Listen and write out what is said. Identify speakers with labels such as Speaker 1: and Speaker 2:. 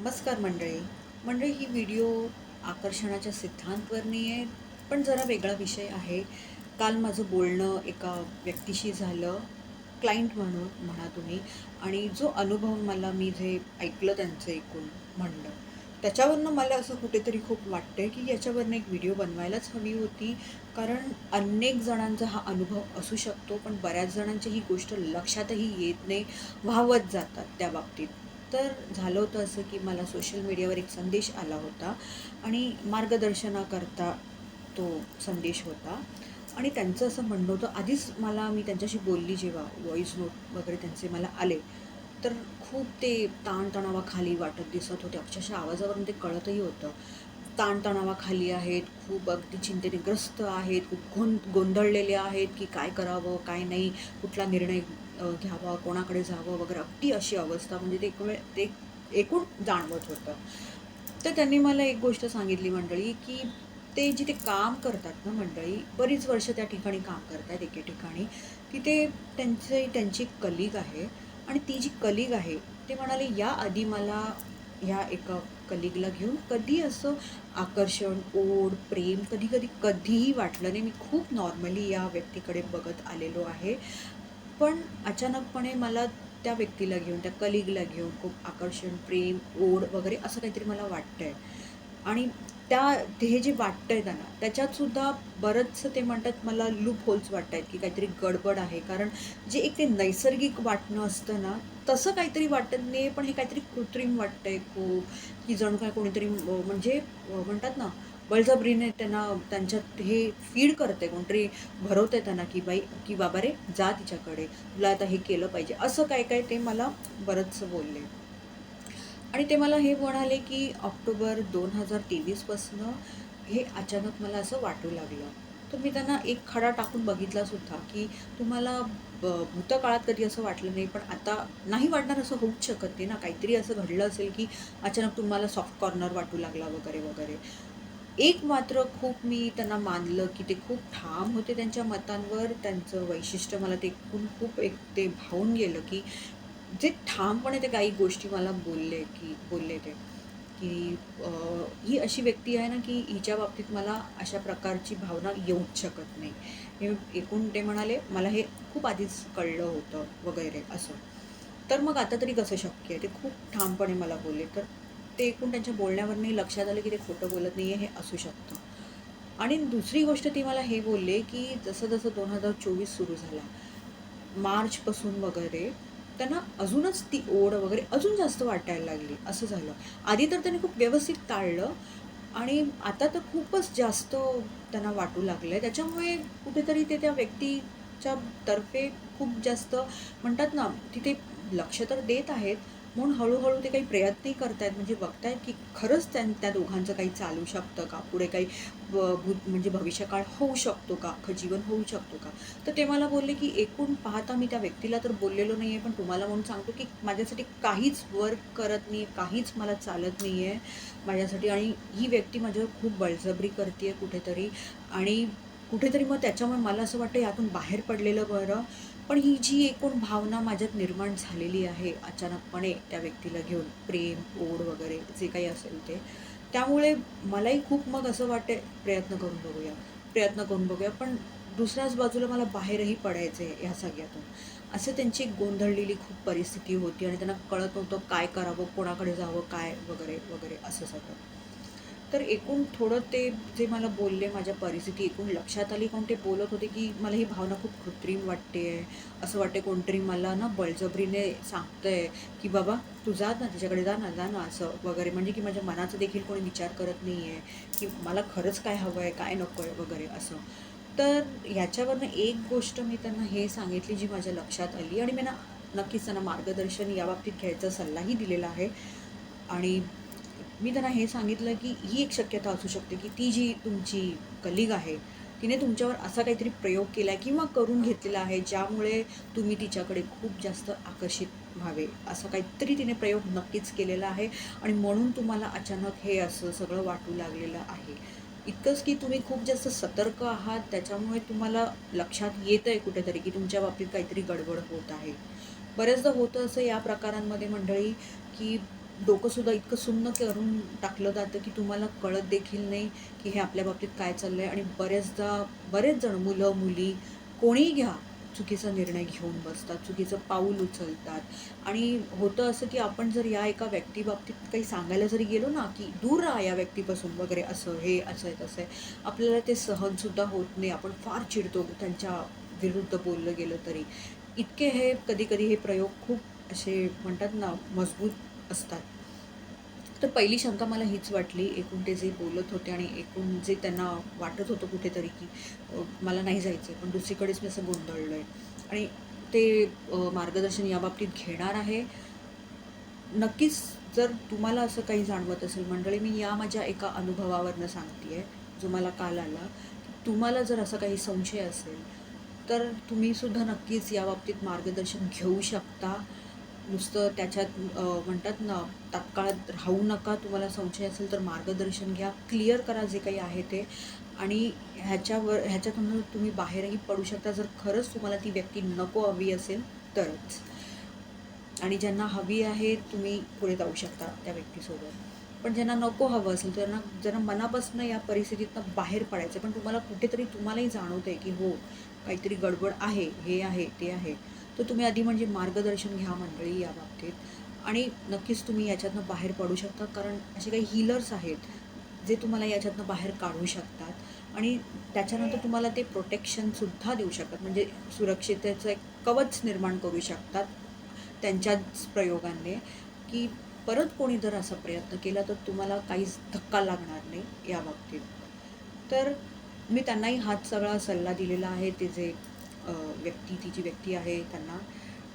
Speaker 1: नमस्कार मंडळी. मंडळी ही व्हिडिओ आकर्षणाच्या सिद्धांतवर नाही आहे पण जरा वेगळा विषय आहे. काल माझं बोलणं एका व्यक्तीशी झालं क्लायंट म्हणून म्हणा तुम्ही आणि जो अनुभव मला मी जे ऐकलं त्यांचं ऐकून म्हणणं. त्याच्यावरनं मला असं कुठेतरी खूप वाटतंय की याच्यावरनं एक व्हिडिओ बनवायलाच हवी होती. कारण अनेक जणांचा हा अनुभव असू शकतो पण बऱ्याच जणांची ही गोष्ट लक्षातही येत नाही व्हावत जातात त्या बाबतीत. तर झालं होतं असं की मला सोशल मीडियावर एक संदेश आला होता आणि मार्गदर्शनाकरता तो संदेश होता. आणि त्यांचं असं म्हणणं होतं आधीच मला मी त्यांच्याशी बोलली जेव्हा व्हॉईस नोट वगैरे त्यांचे मला आले तर खूप ते ताणतणावाखाली वाटत दिसत होते. अक्षरशः आवाजावरून ते कळतही होतं. ताणतणावाखाली आहेत खूप अगदी चिंतेने ग्रस्त आहेत खूप गों गोंधळलेले आहेत की काय करावं काय नाही कुठला निर्णय घ्यावा कोणाकडे जावं वगैरे अगदी अशी अवस्था. म्हणजे ते एक वेळ ते एकूण जाणवत होतं. तर त्यांनी मला एक गोष्ट सांगितली मंडळी की ते जिथे काम करतात ना मंडळी बरीच वर्ष त्या ठिकाणी काम करतात एके ठिकाणी तिथे त्यांचे त्यांची कलिग आहे. आणि ती जी कलिग आहे ते म्हणाले या आधी मला ह्या एका कलिगला घेऊन कधी असं आकर्षण ओढ प्रेम कधी कधी कधीही वाटलं नाही. मी खूप नॉर्मली या व्यक्तीकडे बघत आलेलो आहे. पण अचानकपणे मला त्या व्यक्तीला घेऊन त्या कलिगला घेऊन खूप आकर्षण प्रेम ओढ वगैरे असं काहीतरी मला वाटतं आहे आणि त्या ते हे जे आहे त्यांना त्याच्यातसुद्धा बरंचसं ते म्हणतात मला लूप होल्स वाटत आहेत की काहीतरी गडबड आहे. कारण जे एक ते नैसर्गिक वाटणं असतं ना तसं काहीतरी वाटत नाही पण हे काहीतरी कृत्रिम वाटतंय खूप. की जणू काय कोणीतरी म्हणजे म्हणतात ना बळजबरीने त्यांना त्यांच्यात हे फीड करते कोणतरी भरवते त्यांना की बाई की बाबा रे जा तिच्याकडे तुला आता हे केलं पाहिजे. असं काय काय ते मला बरंचसं बोलले. आणि ते मला हे म्हणाले की ऑक्टोबर दोन हजार तेवीसपासनं हे अचानक मला असं वाटू लागलं. तर मी त्यांना एक खडा टाकून बघितलासुद्धा की तुम्हाला ब- भूतकाळात कधी असं वाटलं नाही पण आता नाही वाटणार असं होऊच शकत नाही ना. काहीतरी असं घडलं असेल की अचानक तुम्हाला सॉफ्ट कॉर्नर वाटू लागला वगैरे वगैरे. एक मात्र खूप मी त्यांना मानलं की ते खूप ठाम होते त्यांच्या मतांवर. त्यांचं वैशिष्ट्य मला ते खूप खूप एक ते भावून गेलं की जे ठामपणे ते काही गोष्टी मला बोलले की बोलले ते. की ही अशी व्यक्ती आहे ना की हिच्या बाबतीत मला अशा प्रकारची भावना येऊच शकत नाही. हे एकूण ते म्हणाले मला हे खूप आधीच कळलं होतं वगैरे असं. तर मग आता तरी कसं शक्य आहे? ते खूप ठामपणे मला बोलले. तर ते एकूण त्यांच्या बोलण्यावरनंही लक्षात आलं की ते खोटं बोलत नाही आहे हे असू शकतं. आणि दुसरी गोष्ट ती मला हे बोलले की जसं जसं दोन हजार चोवीस सुरू झाला मार्चपासून वगैरे त्यांना अजूनच ती ओढ वगैरे अजून जास्त वाटायला लागली. असं झालं. आधी तर त्यांनी खूप व्यवस्थित टाळलं आणि आता तर खूपच जास्त त्यांना वाटू लागलं आहे त्याच्यामुळे कुठेतरी ते त्या व्यक्तीच्या तर्फे खूप जास्त म्हणतात ना तिथे लक्ष तर देत आहेत म्हणून हळूहळू ते काही प्रयत्नही करतायत. म्हणजे बघतायत की खरंच त्या त्या दोघांचं काही चालू शकतं का? पुढे काही भूत म्हणजे भविष्यकाळ होऊ शकतो का? अख्खं जीवन होऊ शकतो का? तर ते मला बोलले की एकूण पाहता मी त्या व्यक्तीला तर बोललेलो नाही आहे पण तुम्हाला म्हणून सांगतो की माझ्यासाठी काहीच वर्क करत नाही काहीच मला चालत नाही आहे माझ्यासाठी. आणि ही व्यक्ती माझ्यावर खूप बळजबरी करते आहे कुठेतरी. आणि कुठेतरी मग त्याच्यामुळे मला असं वाटतं यातून बाहेर पडलेलं बरं. पण ही जी एकूण भावना माझ्यात निर्माण झालेली आहे अचानकपणे त्या व्यक्तीला घेऊन प्रेम ओढ वगैरे जे काही असेल ते त्यामुळे मलाही खूप मग असं वाटते प्रयत्न करून बघूया प्रयत्न करून बघूया. पण दुसऱ्याच बाजूला मला बाहेरही पडायचं आहे ह्या सगळ्यातून. असं त्यांची एक गोंधळलेली खूप परिस्थिती होती आणि त्यांना कळत नव्हतं काय करावं कोणाकडे जावं काय वगैरे वगैरे असं सगळं. तर एकूण थोडं ते जे मला बोलले माझ्या परिस्थिती एकूण लक्षात आली कारण ते बोलत होते की मला ही भावना खूप कृत्रिम वाटते असं वाटते कोणतरी मला ना बळजबरीने सांगतंय की बाबा तू जा ना तिच्याकडे जा ना जा ना असं वगैरे. म्हणजे की माझ्या मनाचा देखील कोणी विचार करत नाही आहे की मला खरंच काय हवं आहे काय नको आहे वगैरे असं. तर ह्याच्यावरनं एक गोष्ट मी त्यांना हे सांगितली जी माझ्या लक्षात आली आणि मी ना नक्कीच त्यांना मार्गदर्शन याबाबतीत घ्यायचा सल्लाही दिलेला आहे. आणि मी त्यांना हे सांगितलं की ही एक शक्यता असू शकते की ती जी तुमची कलिग आहे तिने तुमच्यावर असा काहीतरी प्रयोग केला आहे किंवा करून घेतलेला आहे ज्यामुळे तुम्ही तिच्याकडे खूप जास्त आकर्षित व्हावे असा काहीतरी तिने प्रयोग नक्कीच केलेला आहे आणि म्हणून तुम्हाला अचानक हे असं सगळं वाटू लागलेलं आहे. इतकंच की तुम्ही खूप जास्त सतर्क आहात त्याच्यामुळे तुम्हाला लक्षात येतं आहे कुठेतरी की तुमच्या बाबतीत काहीतरी गडबड होत आहे. बऱ्याचदा होतं असं या प्रकारांमध्ये मंडळी की डोकंसुद्धा इतकं सुन्न करून टाकलं जातं की तुम्हाला कळत देखील नाही की हे आपल्या बाबतीत काय चाललं आहे आणि बऱ्याचदा बरेच जण मुलं मुली कोणीही घ्या चुकीचा निर्णय घेऊन बसतात चुकीचं पाऊल उचलतात. आणि होतं असं की आपण जर या एका व्यक्तीबाबतीत काही सांगायला जरी गेलो ना की दूर राहा या व्यक्तीपासून वगैरे असं हे असं आहे तसं आहे आपल्याला ते सहनसुद्धा होत नाही. आपण फार चिडतो त्यांच्या विरुद्ध बोललं गेलं तरी. इतके हे कधी कधी हे प्रयोग खूप असे म्हणतात ना मजबूत असतात. तर पहिली शंका मला हीच वाटली एकूण ते जे बोलत होते आणि एकूण जे त्यांना वाटत होतं कुठेतरी की मला नाही जायचं पण दुसरीकडेच मी असं गोंधळलं आहे आणि ते मार्गदर्शन मार्गदर्शन याबाबतीत घेणार आहे. नक्कीच जर तुम्हाला असं काही जाणवत असेल मंडळी मी या माझ्या एका अनुभवावरनं सांगते आहे जो मला काल आला तुम्हाला जर असा काही संशय असेल तर तुम्हीसुद्धा नक्कीच याबाबतीत मार्गदर्शन घेऊ शकता. नुसतं त्याच्यात म्हणतात ना तात्काळात राहू नका तुम्हाला संशय असेल तर मार्गदर्शन घ्या क्लिअर करा जे काही आहे ते. आणि ह्याच्यावर ह्याच्यातून तुम्ही बाहेरही पडू शकता. जर खरंच तुम्हाला ती व्यक्ती नको हवी असेल तरच. आणि ज्यांना हवी आहे तुम्ही पुढे जाऊ शकता त्या व्यक्तीसोबत. पण ज्यांना नको हवं असेल त्यांना ज्यांना मनापासून या परिस्थितीतनं बाहेर पडायचं आहे, पण तुम्हाला कुठेतरी तुम्हालाही जाणवतं आहे की हो काहीतरी गडबड आहे हे आहे ते आहे. तर तुम्ही आधी म्हणजे मार्गदर्शन घ्या मंडळी या बाबतीत. आणि नक्कीच तुम्ही याच्यातनं बाहेर पडू शकता कारण असे काही हिलर्स आहेत जे तुम्हाला याच्यातनं बाहेर काढू शकतात. आणि त्याच्यानंतर तुम्हाला ते प्रोटेक्शनसुद्धा देऊ शकतात. म्हणजे सुरक्षिततेचं एक कवच निर्माण करू शकतात त्यांच्याच प्रयोगांनी. की परत कोणी जर असा प्रयत्न केला तर तुम्हाला काहीच धक्का लागणार नाही या बाबतीत. तर मी त्यांनाही हाच सगळा सल्ला दिलेला आहे ते जे व्यक्ती ती जी व्यक्ती आहे त्यांना